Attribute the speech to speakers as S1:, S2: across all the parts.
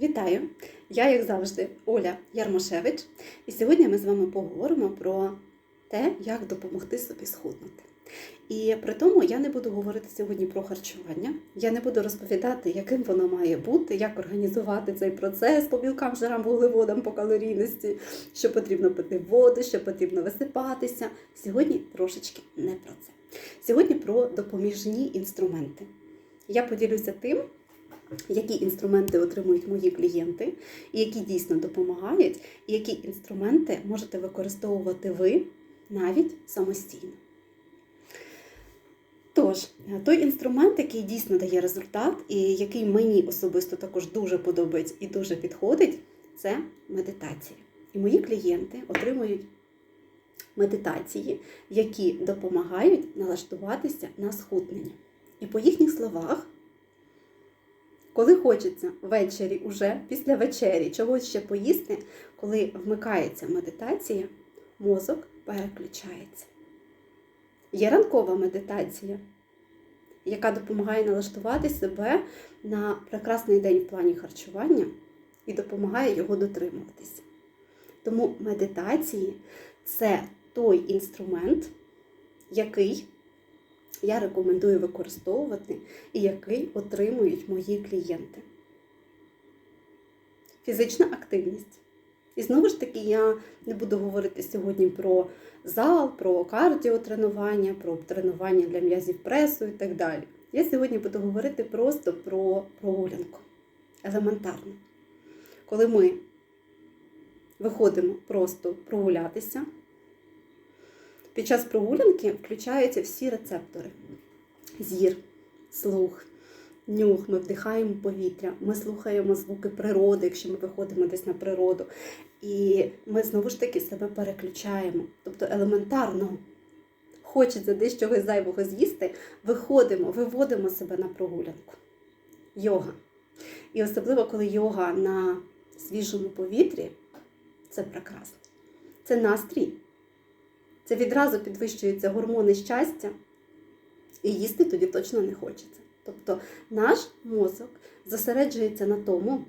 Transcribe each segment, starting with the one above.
S1: Вітаю! Я, як завжди, Оля Ярмошевич, і сьогодні ми з вами поговоримо про те, як допомогти собі схуднути. І при тому я не буду говорити сьогодні про харчування, я не буду розповідати, яким воно має бути, як організувати цей процес по білкам, жирам, вуглеводам, по калорійності, що потрібно пити воду, що потрібно висипатися. Сьогодні трошечки не про це. Сьогодні про допоміжні інструменти. Я поділюся тим, які інструменти отримують мої клієнти, і які дійсно допомагають, і які інструменти можете використовувати ви навіть самостійно. Тож, той інструмент, який дійсно дає результат, і який мені особисто також дуже подобається і дуже підходить, це медитація. І мої клієнти отримують медитації, які допомагають налаштуватися на схуднення. І по їхніх словах, коли хочеться ввечері, уже після вечері чогось ще поїсти, коли вмикається медитація, мозок переключається. Є ранкова медитація, яка допомагає налаштувати себе на прекрасний день в плані харчування і допомагає його дотримуватися. Тому медитації це той інструмент, який я рекомендую використовувати і який отримують мої клієнти. Фізична активність. І знову ж таки, я не буду говорити сьогодні про зал, про кардіотренування, про тренування для м'язів пресу і так далі. Я сьогодні буду говорити просто про прогулянку. Елементарно. Коли ми виходимо просто прогулятися, під час прогулянки включаються всі рецептори: зір, слух, нюх, ми вдихаємо повітря, ми слухаємо звуки природи, якщо ми виходимо десь на природу. І ми знову ж таки себе переключаємо. Тобто елементарно хочеться десь чогось зайвого з'їсти, виходимо, виводимо себе на прогулянку. Йога. І особливо, коли йога на свіжому повітрі, це прекрасно. Це настрій. Це відразу підвищуються гормони щастя, і їсти тоді точно не хочеться. Тобто наш мозок зосереджується на тому,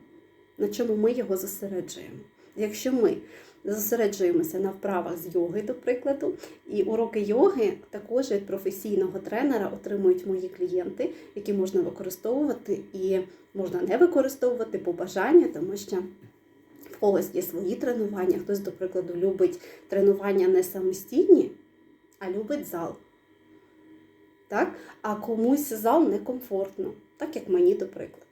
S1: на чому ми його зосереджуємо. Якщо ми зосереджуємося на вправах з йоги, до прикладу, і уроки йоги також від професійного тренера отримують мої клієнти, які можна використовувати і можна не використовувати по бажанню, тому що когось є свої тренування. Хтось, до прикладу, любить тренування не самостійні, а любить зал. Так? А комусь зал некомфортно, так як мені, до прикладу.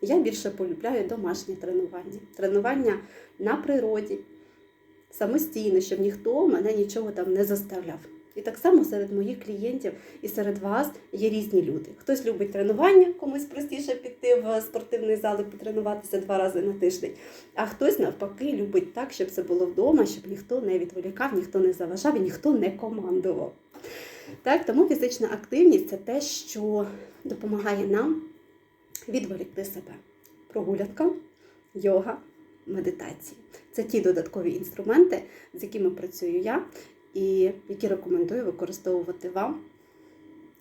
S1: Я більше полюбляю домашнє тренування. Тренування на природі, самостійно, щоб ніхто мене нічого там не заставляв. І так само серед моїх клієнтів і серед вас є різні люди. Хтось любить тренування, комусь простіше піти в спортивний зал і потренуватися два рази на тиждень. А хтось навпаки любить так, щоб це було вдома, щоб ніхто не відволікав, ніхто не заважав і ніхто не командував. Так, Тому фізична активність це те, що допомагає нам відволікти себе. Прогулянка, йога, медитації. Це ті додаткові інструменти, з якими працюю я, і які рекомендую використовувати вам.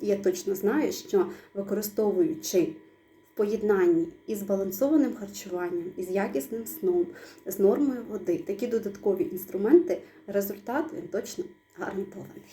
S1: Я точно знаю, що використовуючи в поєднанні із збалансованим харчуванням, із якісним сном, з нормою води, такі додаткові інструменти, результат він точно гарантований.